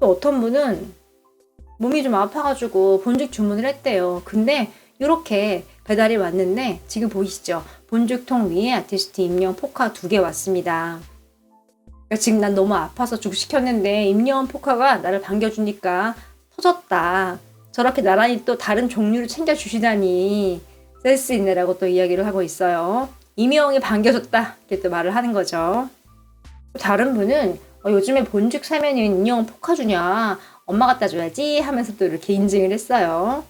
또 어떤 분은 몸이 좀 아파가지고 본죽 주문을 했대요. 근데 이렇게 배달이 왔는데 지금 보이시죠? 본죽통 위에 아티스트 임영 포카 두 개 왔습니다. 그러니까 지금 난 너무 아파서 죽 시켰는데 임영원 포카가 나를 반겨주니까 터졌다. 저렇게 나란히 또 다른 종류를 챙겨주시다니 센스 있네라고 또 이야기를 하고 있어요. 임영이 반겨줬다 이렇게 또 말을 하는 거죠. 다른 분은 어, 요즘에 본죽 사면은 임영원 포카 주냐 엄마 갖다 줘야지 하면서 또 이렇게 인증을 했어요.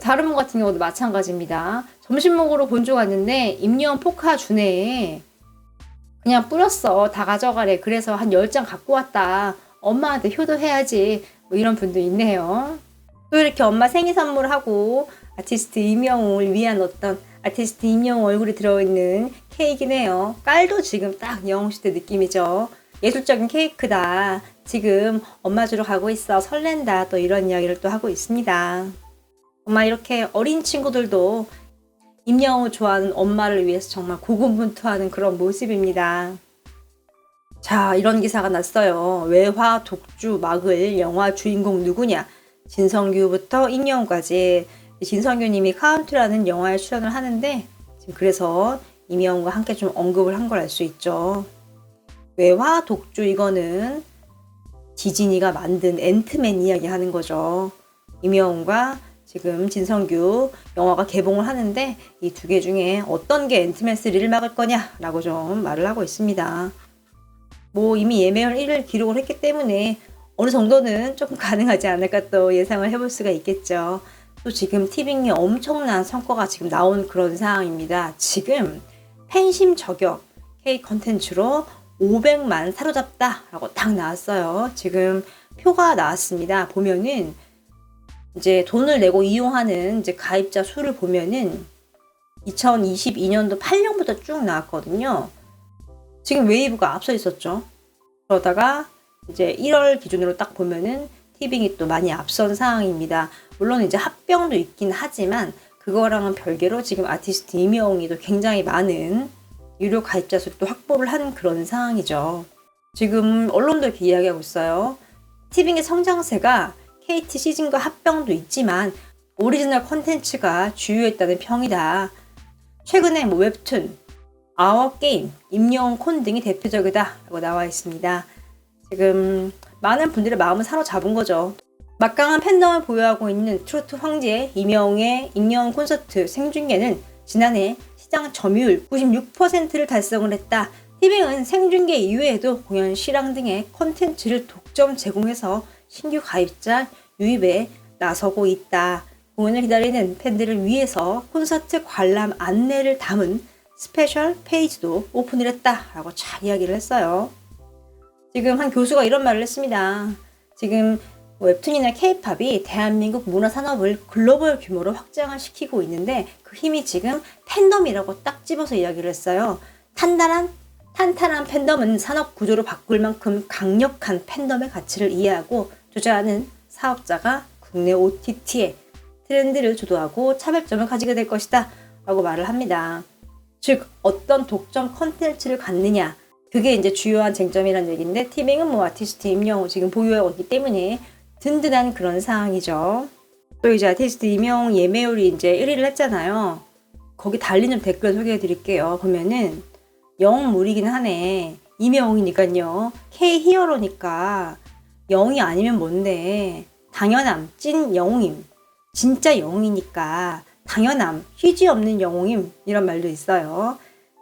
다른 분 같은 경우도 마찬가지입니다. 점심 먹으러 본죽 왔는데 임영원 포카 주네. 그냥 뿌렸어. 다 가져가래. 그래서 한 10장 갖고 왔다. 엄마한테 효도해야지. 뭐 이런 분도 있네요. 또 이렇게 엄마 생일 선물하고 아티스트 임영웅을 위한 어떤 아티스트 임영웅 얼굴이 들어있는 케이크네요. 깔도 지금 딱 영웅시대 느낌이죠. 예술적인 케이크다. 지금 엄마 주러 가고 있어. 설렌다. 또 이런 이야기를 또 하고 있습니다. 엄마 이렇게 어린 친구들도 임영웅을 좋아하는 엄마를 위해서 정말 고군분투하는 그런 모습입니다. 자, 이런 기사가 났어요. 외화 독주 막을 영화 주인공 누구냐? 진성규부터 임영웅까지 진성규님이 카운트라는 영화에 출연을 하는데 지금 그래서 임영웅과 함께 좀 언급을 한 걸 알 수 있죠. 외화 독주 이거는 디즈니가 만든 앤트맨 이야기 하는 거죠. 임영웅과 지금 진성규 영화가 개봉을 하는데 이 두 개 중에 어떤 게 앤트맨 3를 막을 거냐라고 좀 말을 하고 있습니다. 뭐 이미 예매율 1을 기록을 했기 때문에 어느 정도는 조금 가능하지 않을까 또 예상을 해볼 수가 있겠죠. 또 지금 티빙이 엄청난 성과가 지금 나온 그런 상황입니다. 지금 팬심 저격 K 컨텐츠로 500만 사로잡다라고 딱 나왔어요. 지금 표가 나왔습니다. 보면은 이제 돈을 내고 이용하는 이제 가입자 수를 보면은 2022년도 8년부터 쭉 나왔거든요. 지금 웨이브가 앞서 있었죠. 그러다가 이제 1월 기준으로 딱 보면은 티빙이 또 많이 앞선 상황입니다. 물론 이제 합병도 있긴 하지만 그거랑은 별개로 지금 아티스트 이명이도 굉장히 많은 유료 가입자 또 확보를 한 그런 상황이죠. 지금 언론도 이렇게 이야기하고 있어요. 티빙의 성장세가 KT 시즌과 합병도 있지만 오리지널 컨텐츠가 주요했다는 평이다. 최근에 뭐 웹툰, 아워 게임, 임영웅 콘 등이 대표적이다 라고 나와 있습니다. 지금 많은 분들의 마음을 사로잡은 거죠. 막강한 팬덤을 보유하고 있는 트로트 황제 임영웅의 임영웅 콘서트 생중계는 지난해 시장 점유율 96%를 달성을 했다. 티빙은 생중계 이외에도 공연 실황 등의 콘텐츠를 독점 제공해서 신규 가입자 유입에 나서고 있다. 공연을 기다리는 팬들을 위해서 콘서트 관람 안내를 담은 스페셜 페이지도 오픈을 했다라고 잘 이야기를 했어요. 지금 한 교수가 이런 말을 했습니다. 지금 웹툰이나 케이팝이 대한민국 문화 산업을 글로벌 규모로 확장을 시키고 있는데 그 힘이 지금 팬덤이라고 딱 집어서 이야기를 했어요. 탄단한 탄탄한 팬덤은 산업 구조를 바꿀 만큼 강력한 팬덤의 가치를 이해하고 투자하는 사업자가 국내 OTT에 트렌드를 주도하고 차별점을 가지게 될 것이다 라고 말을 합니다. 즉 어떤 독점 컨텐츠를 갖느냐 그게 이제 주요한 쟁점이라는 얘기인데 티빙은 뭐 아티스트 임영웅 지금 보유하고 있기 때문에 든든한 그런 상황이죠. 또 이제 아티스트 임영웅 예매율이 이제 1위를 했잖아요. 거기 달린 좀 댓글 소개해 드릴게요. 보면은 영물이긴 하네. 임영웅이니까요. K 히어로니까 영이 아니면 뭔데 당연함 찐 영웅임 진짜 영웅이니까 당연함 휴지 없는 영웅임 이런 말도 있어요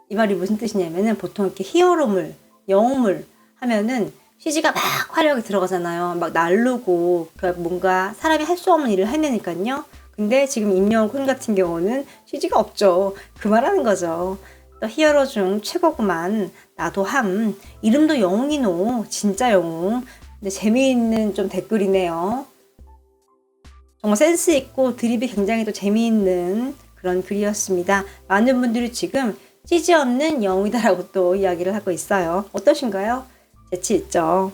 이 말이 무슨 뜻이냐면은 보통 이렇게 히어로물 영웅물 하면은 CG가 막 화려하게 들어가잖아요 막 날르고 그러니까 뭔가 사람이 할 수 없는 일을 해내니까요 근데 지금 임영웅 같은 경우는 CG가 없죠 그 말하는 거죠 또 히어로 중 최고구만 나도 함 이름도 영웅이노 진짜 영웅 근데 재미있는 좀 댓글이네요. 정말 센스 있고 드립이 굉장히 또 재미있는 그런 글이었습니다. 많은 분들이 지금 찌지 없는 영웅이다라고 또 이야기를 하고 있어요. 어떠신가요? 재치 있죠.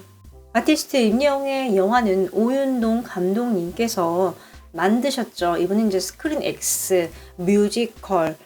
아티스트 임영웅의 영화는 오윤동 감독님께서 만드셨죠. 이분은 이제 스크린 X, 뮤지컬,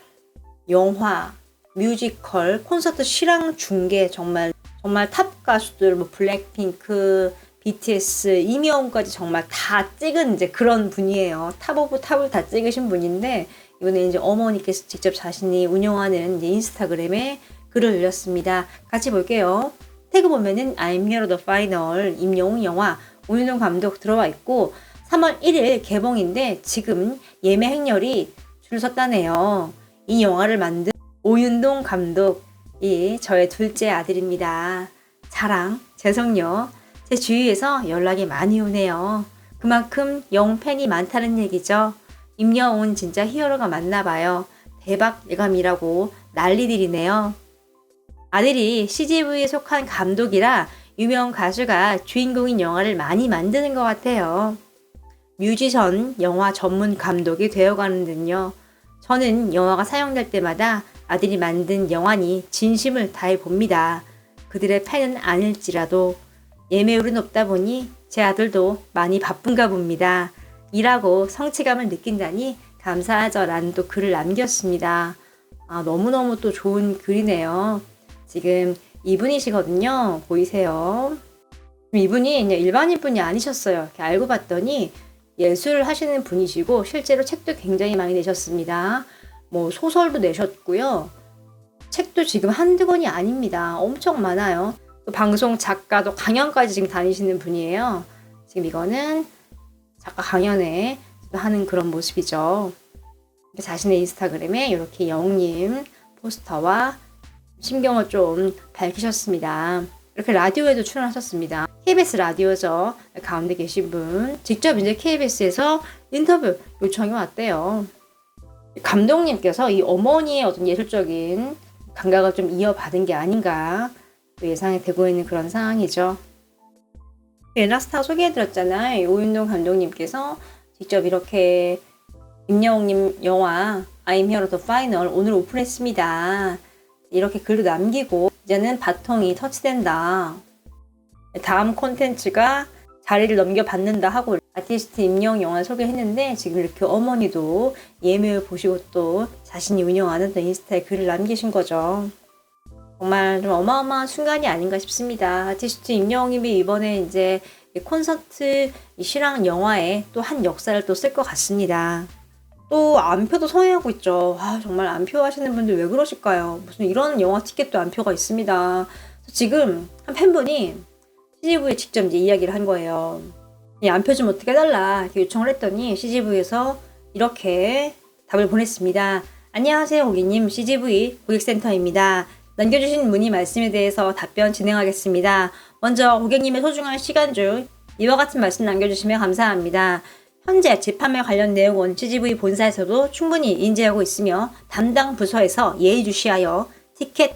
영화, 뮤지컬, 콘서트 실황 중계 정말 정말 탑 가수들 뭐 블랙핑크, BTS, 이미영까지 정말 다 찍은 이제 그런 분이에요. 탑 오브 탑을 다 찍으신 분인데 이번에 이제 어머니께서 직접 자신이 운영하는 인스타그램에 글을 올렸습니다. 같이 볼게요. 태그 보면은 I'm Here the Final 임영웅 영화 오윤동 감독 들어와 있고 3월 1일 개봉인데 지금 예매 행렬이 줄 섰다네요. 이 영화를 만든 오윤동 감독이 저의 둘째 아들입니다. 자랑, 재성녀. 제 주위에서 연락이 많이 오네요. 그만큼 영웅 팬이 많다는 얘기죠. 임영웅은 진짜 히어로가 맞나 봐요. 대박 예감이라고 난리들이네요. 아들이 CGV에 속한 감독이라 유명 가수가 주인공인 영화를 많이 만드는 것 같아요. 뮤지션 영화 전문 감독이 되어가는 듯요. 저는 영화가 사용될 때마다 아들이 만든 영화니 진심을 다해 봅니다. 그들의 팬은 아닐지라도 예매율이 높다 보니 제 아들도 많이 바쁜가 봅니다. 일하고 성취감을 느낀다니 감사하죠 라는 또 글을 남겼습니다. 아, 너무너무 또 좋은 글이네요. 지금 이분이시거든요. 보이세요? 이분이 그냥 일반인 분이 아니셨어요. 이렇게 알고 봤더니 예술을 하시는 분이시고 실제로 책도 굉장히 많이 내셨습니다. 뭐 소설도 내셨고요. 책도 지금 한두 권이 아닙니다. 엄청 많아요. 또 방송 작가도 강연까지 지금 다니시는 분이에요. 지금 이거는 작가 강연에 하는 그런 모습이죠. 자신의 인스타그램에 이렇게 영웅님 포스터와 심경을 좀 밝히셨습니다. 이렇게 라디오에도 출연하셨습니다. KBS 라디오죠. 가운데 계신 분. 직접 이제 KBS에서 인터뷰 요청이 왔대요. 감독님께서 이 어머니의 어떤 예술적인 감각을 좀 이어받은 게 아닌가 예상이 되고 있는 그런 상황이죠. 엔라스타 소개해드렸잖아요. 오윤동 감독님께서 직접 이렇게 임영웅님 영화 I'm Here to Final 오늘 오픈했습니다. 이렇게 글도 남기고 이제는 바통이 터치된다. 다음 콘텐츠가 자리를 넘겨받는다 하고 아티스트 임영 영화 소개했는데 지금 이렇게 어머니도 예매를 보시고 또 자신이 운영하는 또 인스타에 글을 남기신 거죠. 정말 좀 어마어마한 순간이 아닌가 싶습니다. 아티스트 임영웅님이 이번에 이제 콘서트 실황 영화에 또 한 역사를 또 쓸 것 같습니다. 또 안표도 서행하고 있죠. 아, 정말 안표 하시는 분들 왜 그러실까요? 무슨 이런 영화 티켓도 안표가 있습니다. 지금 한 팬분이 CGV에 직접 이제 이야기를 한 거예요. 이 안표 좀 어떻게 해달라 이렇게 요청을 했더니 CGV에서 이렇게 답을 보냈습니다. 안녕하세요 고객님 CGV 고객센터입니다. 남겨주신 문의 말씀에 대해서 답변 진행하겠습니다. 먼저 고객님의 소중한 시간 중 이와 같은 말씀 남겨주시면 감사합니다. 현재 재판매 관련 내용은 CGV 본사에서도 충분히 인지하고 있으며 담당 부서에서 예의주시하여 티켓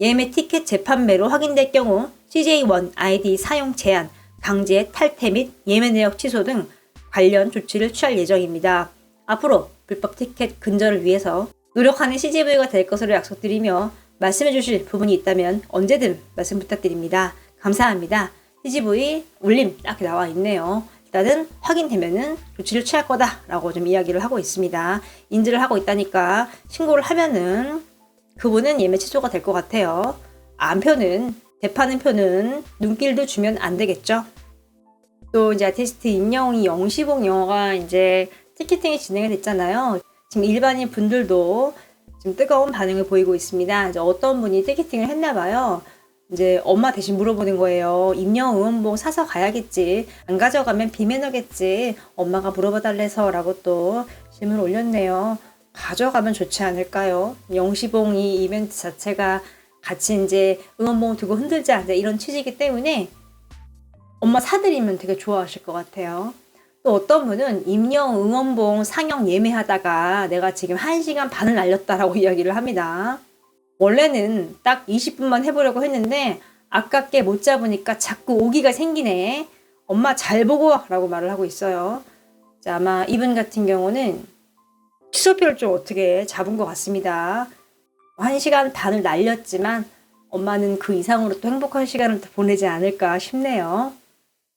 예매 티켓 재판매로 확인될 경우 CJ1 아이디 사용 제한, 강제 탈퇴 및 예매 내역 취소 등 관련 조치를 취할 예정입니다. 앞으로 불법 티켓 근절을 위해서 노력하는 CGV가 될 것으로 약속드리며 말씀해 주실 부분이 있다면 언제든 말씀 부탁드립니다. 감사합니다. CGV 울림 딱 나와 있네요. 일단은 확인되면은 조치를 취할 거다라고 좀 이야기를 하고 있습니다. 인지를 하고 있다니까 신고를 하면은 그분은 예매 취소가 될 것 같아요. 안표는 대파는 표는 눈길도 주면 안 되겠죠. 또 이제 아티스트 임영웅이 영시봉 영화가 이제 티켓팅이 진행이 됐잖아요. 지금 일반인 분들도 지금 뜨거운 반응을 보이고 있습니다. 이제 어떤 분이 티켓팅을 했나 봐요. 이제 엄마 대신 물어보는 거예요. 임영 응원봉 사서 가야겠지. 안 가져가면 비매너겠지. 엄마가 물어봐 달래서 라고 또 질문을 올렸네요. 가져가면 좋지 않을까요? 영시봉 이 이벤트 자체가 같이 이제 응원봉 두고 흔들자 이런 취지이기 때문에 엄마 사드리면 되게 좋아하실 것 같아요. 또 어떤 분은 임영 응원봉 상영 예매하다가 내가 지금 1시간 반을 날렸다라고 이야기를 합니다. 원래는 딱 20분만 해보려고 했는데 아깝게 못 잡으니까 자꾸 오기가 생기네. 엄마 잘 보고 라고 말을 하고 있어요. 자, 아마 이분 같은 경우는 취소표를 좀 어떻게 잡은 것 같습니다. 한 시간 반을 날렸지만 엄마는 그 이상으로 또 행복한 시간을 보내지 않을까 싶네요.